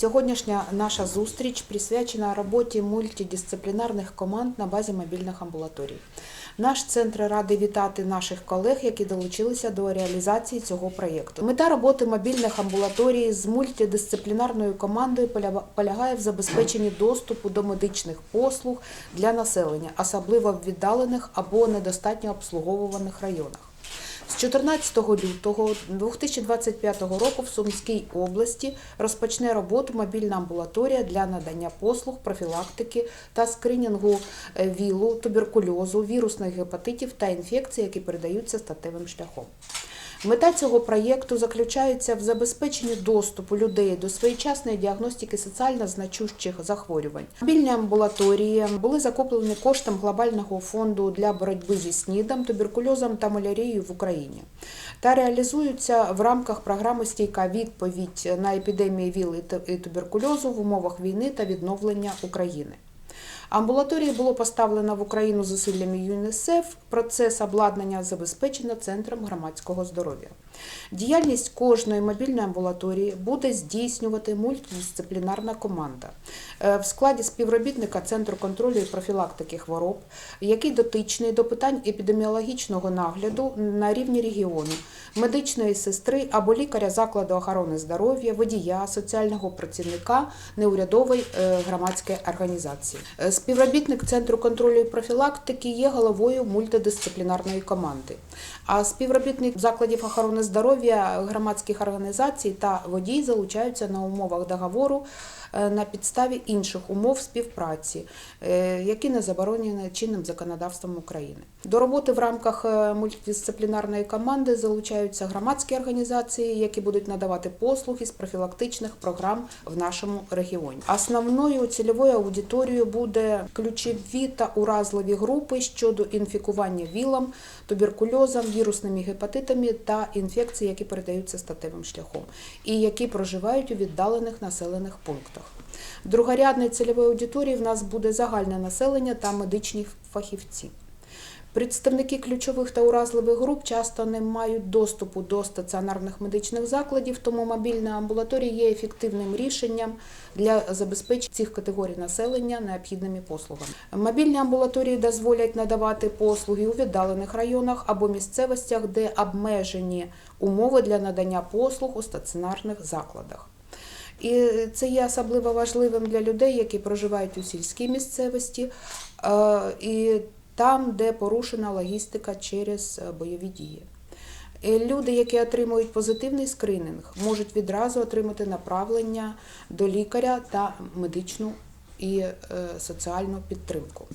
Сьогоднішня наша зустріч присвячена роботі мультидисциплінарних команд на базі мобільних амбулаторій. Наш центр радий вітати наших колег, які долучилися до реалізації цього проєкту. Мета роботи мобільних амбулаторій з мультидисциплінарною командою полягає в забезпеченні доступу до медичних послуг для населення, особливо в віддалених або недостатньо обслуговуваних районах. З 14 лютого 2025 року в Сумській області розпочне роботу мобільна амбулаторія для надання послуг профілактики та скринінгу е, ВІЛу, туберкульозу, вірусних гепатитів та інфекцій, які передаються статевим шляхом. Мета цього проєкту заключається в забезпеченні доступу людей до своєчасної діагностики соціально значущих захворювань. Мобільні амбулаторії були закуплені коштом глобального фонду для боротьби зі СНІДом, туберкульозом та малярією в Україні та реалізуються в рамках програми Стійка відповідь на епідемії ВІЛ і туберкульозу в умовах війни та відновлення України. Амбулаторії було поставлено в Україну зусиллями ЮНІСЕФ. Процес обладнання забезпечено Центром громадського здоров'я. Діяльність кожної мобільної амбулаторії буде здійснювати мультидисциплінарна команда Е, в складі співробітника Центру контролю і профілактики хвороб, який дотичний до питань епідеміологічного нагляду на рівні регіону, медичної сестри або лікаря закладу охорони здоров'я, водія, соціального працівника неурядової е, громадської організації. Співробітник Центру контролю і профілактики є головою мультидисциплінарної команди. А співробітник закладів охорони здоров'я, громадських організацій та водій залучаються на умовах договору на підставі інших умов співпраці, е, які не заборонені чинним законодавством України. До роботи в рамках е, мультидисциплінарної команди залучаються громадські організації, які будуть надавати послуги з профілактичних програм в нашому регіоні. Основною цільовою аудиторією буде ключові та уразливі групи щодо інфікування вілом, туберкульозом, вірусними гепатитами та інфекцій, які передаються статевим шляхом, і які проживають у віддалених населених пунктах. Другорядною цільовою аудиторією в нас буде загальне населення та медичні фахівці. Представники ключових та уразливих груп часто не мають доступу до стаціонарних медичних закладів, тому мобільна амбулаторія є ефективним рішенням для забезпечення цих категорій населення необхідними послугами. Мобільні амбулаторії дозволять надавати послуги у віддалених районах або місцевостях, де обмежені умови для надання послуг у стаціонарних закладах. І це є особливо важливим для людей, які проживають у сільській місцевості е, і там, де порушена логістика через е, бойові дії. Люди, які отримують позитивний скрининг, можуть відразу отримати направлення до лікаря та медичну і е, соціальну підтримку.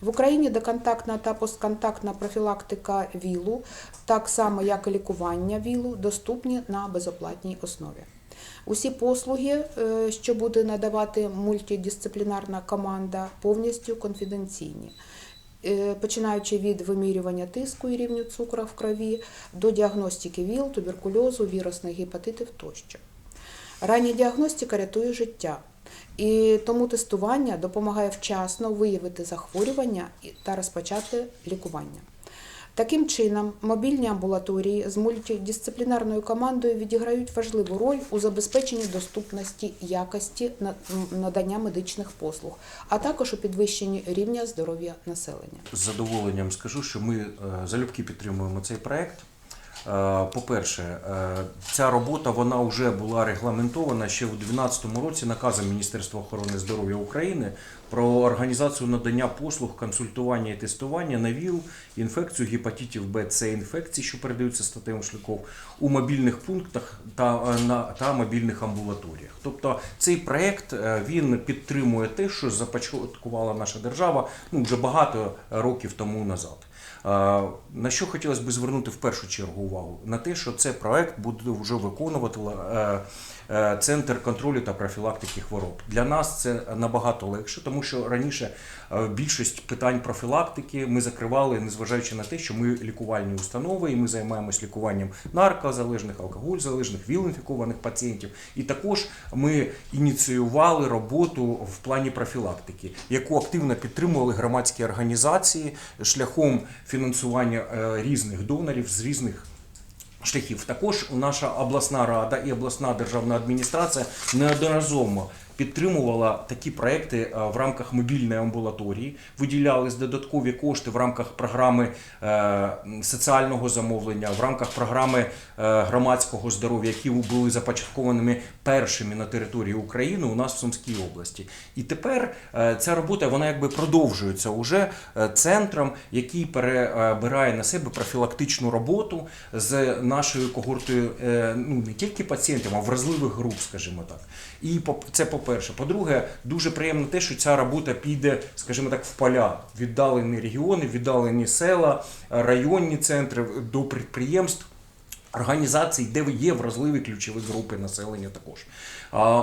В Україні доконтактна та постконтактна профілактика ВІЛу, так само як і лікування ВІЛу, доступні на безоплатній основі. Усі послуги, е, що буде надавати мультидисциплінарна команда, повністю конфіденційні. Е, Починаючи від вимірювання тиску і рівню цукру в крові до діагностики ВІЛ, туберкульозу, вірусних гепатитів тощо. Рання діагностика рятує життя, і тому тестування допомагає вчасно виявити захворювання та розпочати лікування. Таким чином, мобільні амбулаторії з мультидисциплінарною командою відіграють важливу роль у забезпеченні доступності якості на- надання медичних послуг, а також у підвищенні рівня здоров'я населення. З задоволенням скажу, що ми е, залюбки підтримуємо цей проект. Е, По-перше, е, ця робота вона вже була регламентована ще у 2012 році наказом Міністерства охорони здоров'я України про організацію надання послуг, консультування і тестування на ВІЛ, інфекцію гепатитів Б, С, інфекцій, що передаються статевим шляхом, у мобільних пунктах та, е, на, та мобільних амбулаторіях. Тобто цей проект е, він підтримує те, що започаткувала наша держава ну, вже багато років тому назад. Е, На що хотілося б звернути в першу чергу увагу? На те, що цей проект буде вже виконувати Центр контролю та профілактики хвороб. Для нас це набагато легше, тому що раніше е, більшість питань профілактики ми закривали, незважаючи на те, що ми лікувальні установи, і ми займаємось лікуванням наркозалежних, алкогользалежних, віл-інфікованих пацієнтів. І також ми ініціювали роботу в плані профілактики, яку активно підтримували громадські організації шляхом фінансування е, різних донорів з різних шляхів. Також наша обласна рада і обласна державна адміністрація неодноразово підтримувала такі проекти е, в рамках мобільної амбулаторії. Виділялись додаткові кошти в рамках програми е, соціального замовлення, в рамках програми е, громадського здоров'я, які були започаткованими першими на території України у нас в Сумській області. І тепер ця робота вона якби продовжується уже центром, який перебирає на себе профілактичну роботу з нашою когортою ну не тільки пацієнтів, а вразливих груп, скажімо так. І по- це по-перше. По-друге, дуже приємно те, що ця робота піде, скажімо так, в поля, віддалені регіони, віддалені села, районні центри до підприємств. Організацій, де є вразливі ключові групи населення також.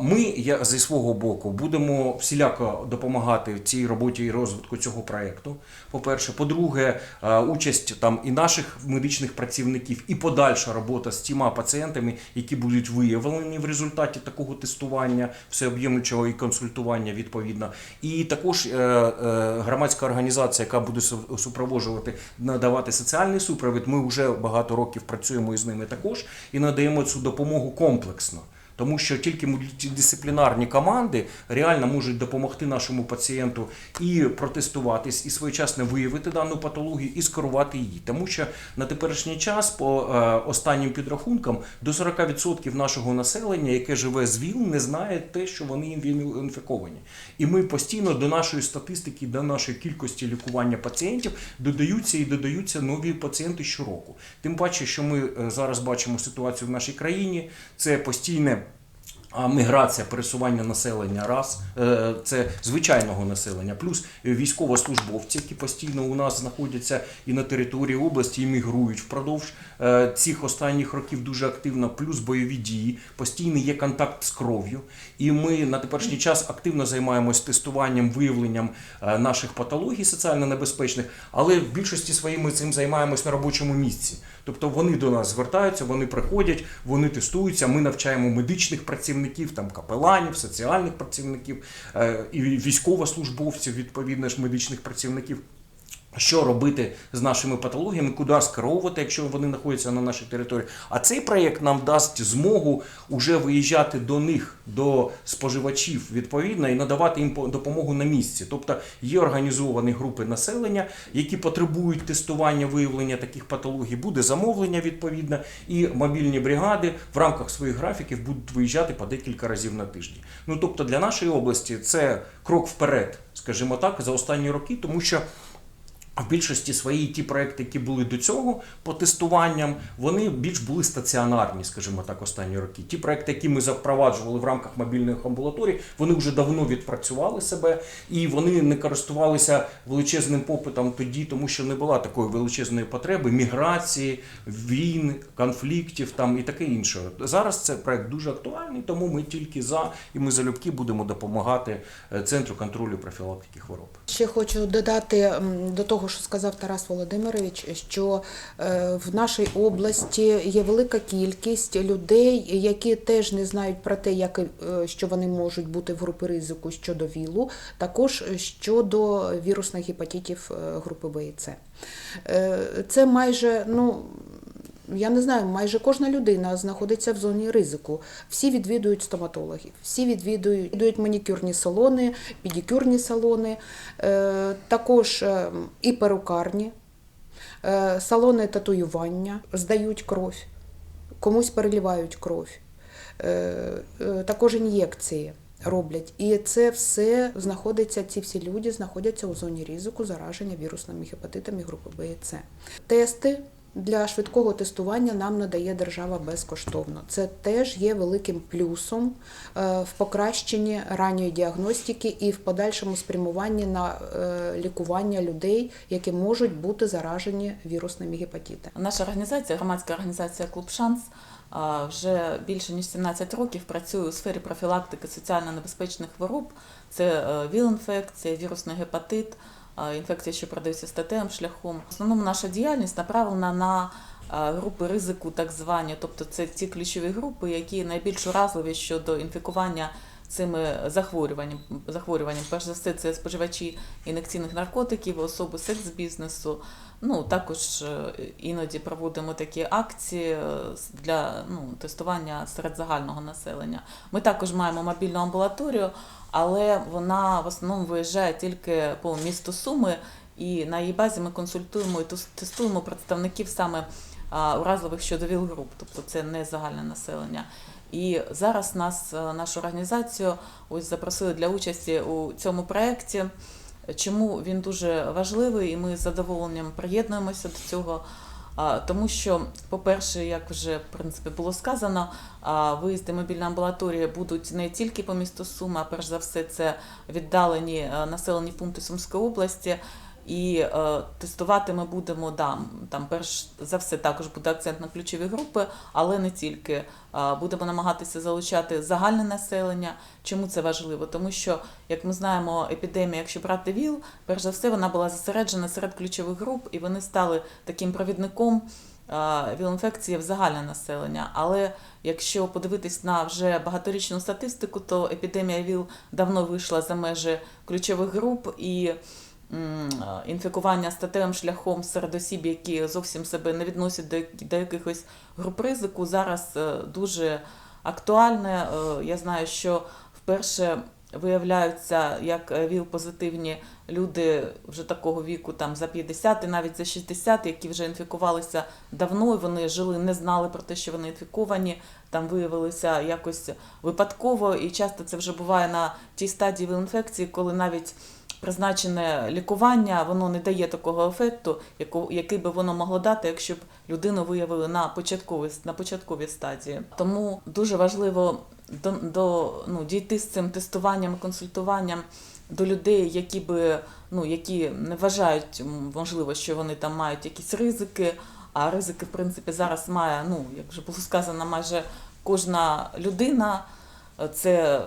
Ми я, зі свого боку будемо всіляко допомагати цій роботі і розвитку цього проєкту. По-перше, по-друге, участь там і наших медичних працівників, і подальша робота з тіма пацієнтами, які будуть виявлені в результаті такого тестування, всеоб'ємлючого і консультування відповідно. І також е, е, громадська організація, яка буде супроводжувати, надавати соціальний супровід. Ми вже багато років працюємо із ними також і надаємо цю допомогу комплексно. Тому що тільки мультидисциплінарні команди реально можуть допомогти нашому пацієнту і протестуватись, і своєчасно виявити дану патологію, і скерувати її. Тому що на теперішній час, по е, останнім підрахункам, до 40% нашого населення, яке живе з ВІЛ, не знає те, що вони інфіковані. І ми постійно до нашої статистики, до нашої кількості лікування пацієнтів додаються і додаються нові пацієнти щороку. Тим паче, що ми е, зараз бачимо ситуацію в нашій країні, це постійне. А міграція, пересування населення раз е, це звичайного населення, плюс військовослужбовці, які постійно у нас знаходяться і на території області, і мігрують впродовж е, цих останніх років дуже активно, плюс бойові дії, постійний є контакт з кров'ю. І ми на теперішній час активно займаємось тестуванням, виявленням е, наших патологій соціально небезпечних, але в більшості своїй ми цим займаємось на робочому місці. Тобто вони до нас звертаються, вони приходять, вони тестуються. Ми навчаємо медичних працівників, там капеланів, соціальних працівників е, і військовослужбовців, відповідно ж медичних працівників. Що робити з нашими патологіями, куди скеровувати, якщо вони знаходяться на нашій території. А цей проєкт нам дасть змогу уже виїжджати до них, до споживачів відповідно і надавати їм по- допомогу на місці. Тобто є організовані групи населення, які потребують тестування, виявлення таких патологій. Буде замовлення відповідно, і мобільні бригади в рамках своїх графіків будуть виїжджати по декілька разів на тиждень. Ну тобто для нашої області це крок вперед, скажімо так, за останні роки, тому що. В більшості свої ті проекти, які були до цього по тестуванням, вони більш були стаціонарні, скажімо так, останні роки. Ті проекти, які ми запроваджували в рамках мобільних амбулаторій, вони вже давно відпрацювали себе і вони не користувалися величезним попитом тоді, тому що не була такої величезної потреби міграції, війн, конфліктів там і таке інше. Зараз це проект дуже актуальний, тому ми тільки за і ми залюбки будемо допомагати е, центру контролю профілактики хвороб. Ще хочу додати до того, що сказав Тарас Володимирович, що е, в нашій області є велика кількість людей, які теж не знають про те, як, е, що вони можуть бути в групі ризику щодо ВІЛу, також щодо вірусних гепатитів е, групи Б і С. Це майже, ну. Я не знаю, майже кожна людина знаходиться в зоні ризику. Всі відвідують стоматологів, всі відвідують, манікюрні салони, педикюрні салони, е, також е, і перукарні, е, салони татуювання, здають кров, комусь переливають кров, також ін'єкції. Роблять, і це все знаходиться. Ці всі люди знаходяться у зоні ризику зараження вірусними гепатитами групи Б і С. Тести для швидкого тестування нам надає держава безкоштовно. Це теж є великим плюсом е, в покращенні ранньої діагностики і в подальшому спрямуванні на е, лікування людей, які можуть бути заражені вірусними гепатитами. Наша організація, громадська організація Клуб Шанс, вже більше ніж 17 років працює у сфері профілактики соціально небезпечних хвороб. Це е, ВІЛ-інфекція, вірусний гепатит, інфекція, що передаються статевим шляхом. В основному наша діяльність направлена на групи ризику, так звані, тобто це ті ключові групи, які найбільш уразливі щодо інфікування цими захворюванням. захворюванням. Перш за все, це споживачі ін'єкційних наркотиків, особи секс-бізнесу. Ну, також е, іноді проводимо такі акції е, для ну, тестування серед загального населення. Ми також маємо мобільну амбулаторію, але вона в основному виїжджає тільки по місту Суми, і на її базі ми консультуємо і тестуємо представників саме а, уразливих щодо ВІЛ-груп, тобто це не загальне населення. І зараз нас, е, нашу організацію, ось запросили для участі у цьому проєкті. Чому він дуже важливий, і ми з задоволенням приєднуємося до цього. Тому що, по-перше, як вже в принципі було сказано, виїзди мобільної амбулаторії будуть не тільки по місту Суми, а перш за все, це віддалені е, населені пункти Сумської області. І е, тестувати ми будемо да, там перш за все також буде акцент на ключові групи, але не тільки. Е, будемо намагатися залучати загальне населення. Чому це важливо? Тому що, як ми знаємо, епідемія, якщо брати ВІЛ, перш за все вона була зосереджена серед ключових груп, і вони стали таким провідником е, ВІЛ-інфекції в загальне населення. Але якщо подивитись на вже багаторічну статистику, то епідемія ВІЛ давно вийшла за межі ключових груп і. Е, Інфікування статевим шляхом серед осіб, які зовсім себе не відносять до, до якихось груп ризику, зараз е, дуже актуальне. Е, Я знаю, що вперше виявляються як ВІЛ-позитивні люди вже такого віку, там за 50 і навіть за 60, які вже інфікувалися давно, і вони жили, не знали про те, що вони інфіковані, там виявилися якось випадково, і часто це вже буває на тій стадії ВІЛ-інфекції, коли навіть призначене лікування, воно не дає такого ефекту, який би воно могло дати, якщо б людину виявили на початковій, на початковій стадії. Тому дуже важливо до, до ну, дійти з цим тестуванням, консультуванням до людей, які би ну які не вважають можливо, що вони там мають якісь ризики. А ризики, в принципі, зараз має, ну як вже було сказано, майже кожна людина. Це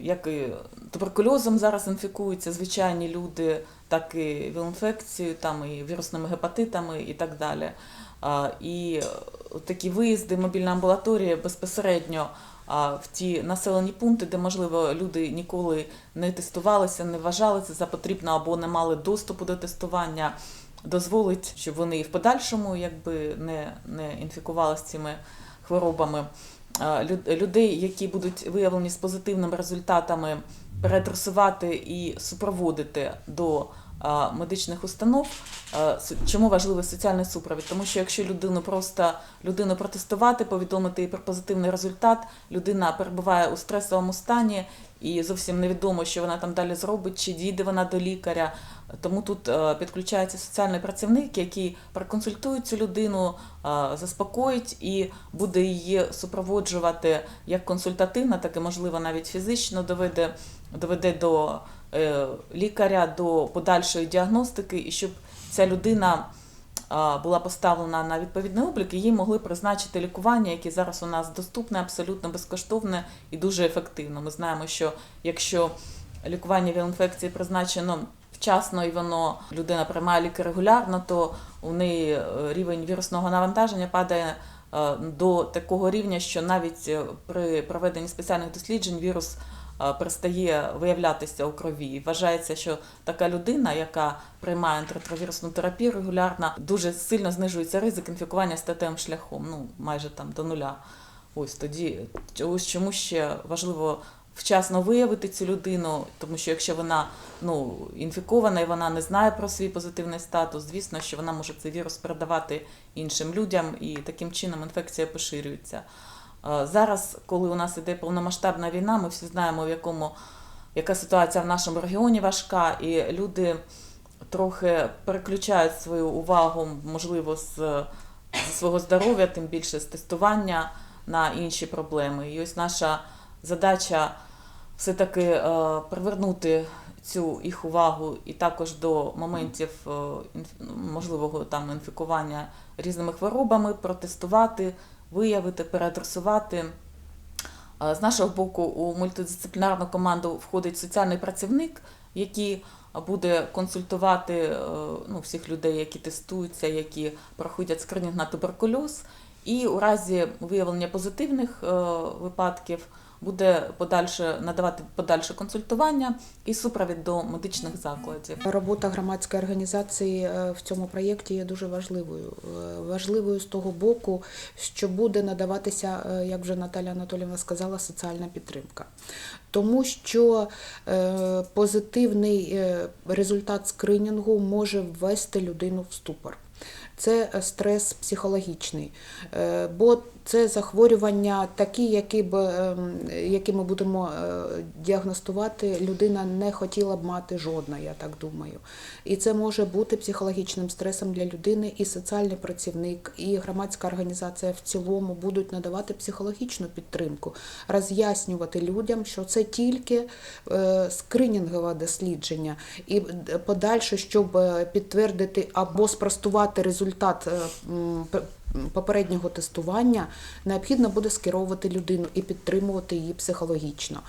як і туберкульозом зараз інфікуються звичайні люди, так і віл-інфекцією, там і вірусними гепатитами і так далі. І такі виїзди, мобільна амбулаторія безпосередньо в ті населені пункти, де, можливо, люди ніколи не тестувалися, не вважали це за потрібно або не мали доступу до тестування, дозволить, щоб вони і в подальшому якби не, не інфікувалися цими хворобами. Людей, які будуть виявлені з позитивними результатами, переадресувати і супроводити до медичних установ. Чому важливий соціальний супровід? Тому що якщо людину просто людину протестувати, повідомити їй про позитивний результат, людина перебуває у стресовому стані і зовсім невідомо, що вона там далі зробить, чи дійде вона до лікаря. Тому тут підключається соціальний працівник, який проконсультує цю людину, заспокоїть і буде її супроводжувати як консультативно, так і можливо навіть фізично доведе, доведе до лікаря, до подальшої діагностики, і щоб ця людина була поставлена на відповідний облік, і їй могли призначити лікування, яке зараз у нас доступне, абсолютно безкоштовне і дуже ефективно. Ми знаємо, що якщо лікування ВІЛ-інфекції призначено вчасно і воно людина приймає ліки регулярно, то у неї е, рівень вірусного навантаження падає е, до такого рівня, що навіть е, при проведенні спеціальних досліджень вірус е, перестає виявлятися у крові. Вважається, що така людина, яка приймає антиретровірусну терапію регулярно, дуже сильно знижується ризик інфікування статевим шляхом, ну майже там до нуля. Ось тоді ось чому ще важливо вчасно виявити цю людину, тому що якщо вона ну, інфікована і вона не знає про свій позитивний статус, звісно, що вона може цей вірус передавати іншим людям, і таким чином інфекція поширюється. Зараз, коли у нас іде повномасштабна війна, ми всі знаємо, в якому яка ситуація в нашому регіоні важка, і люди трохи переключають свою увагу, можливо, з, зі свого здоров'я, тим більше з тестування на інші проблеми. І ось наша задача все-таки е, привернути цю їх увагу і також до моментів е, інф- можливого там інфікування різними хворобами, протестувати, виявити, переадресувати. Е, З нашого боку, у мультидисциплінарну команду входить соціальний працівник, який буде консультувати е, ну, всіх людей, які тестуються, які проходять скринінг на туберкульоз. І у разі виявлення позитивних е, випадків буде подальше надавати подальше консультування і супровід до медичних закладів. Робота громадської організації е, в цьому проєкті є дуже важливою. Е, Важливою з того боку, що буде надаватися, е, як вже Наталя Анатоліївна сказала, соціальна підтримка. Тому що позитивний результат скринінгу може ввести людину в ступор. Це стрес психологічний, бо це захворювання такі, які, б, ем, які ми будемо е, діагностувати, людина не хотіла б мати жодна, я так думаю. І це може бути психологічним стресом для людини, і соціальний працівник, і громадська організація в цілому будуть надавати психологічну підтримку, роз'яснювати людям, що це тільки е, скринінгове дослідження, і подальше, щоб е, підтвердити або спростувати результат е, попереднього тестування, необхідно буде скеровувати людину і підтримувати її психологічно.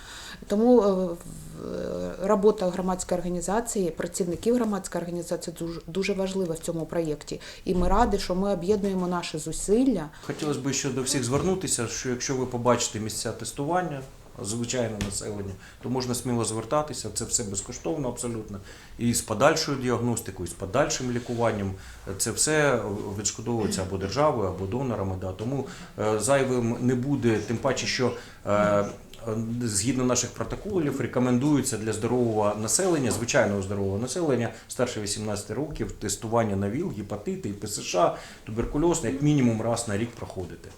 Тому е, е, робота громадської організації, працівників громадської організації дуже, дуже важлива в цьому проєкті. І ми раді, що ми об'єднуємо наші зусилля. Хотілося б ще до всіх звернутися, що якщо ви побачите місця тестування звичайне населення, то можна сміло звертатися. Це все безкоштовно абсолютно. І з подальшою діагностикою, і з подальшим лікуванням це все відшкодовується або державою, або донорами. Да. Тому е, зайвим не буде, тим паче, що. е, Згідно наших протоколів, рекомендується для здорового населення, звичайного здорового населення старше 18 років тестування на ВІЛ, гепатити, ПСШ, туберкульоз як мінімум раз на рік проходити.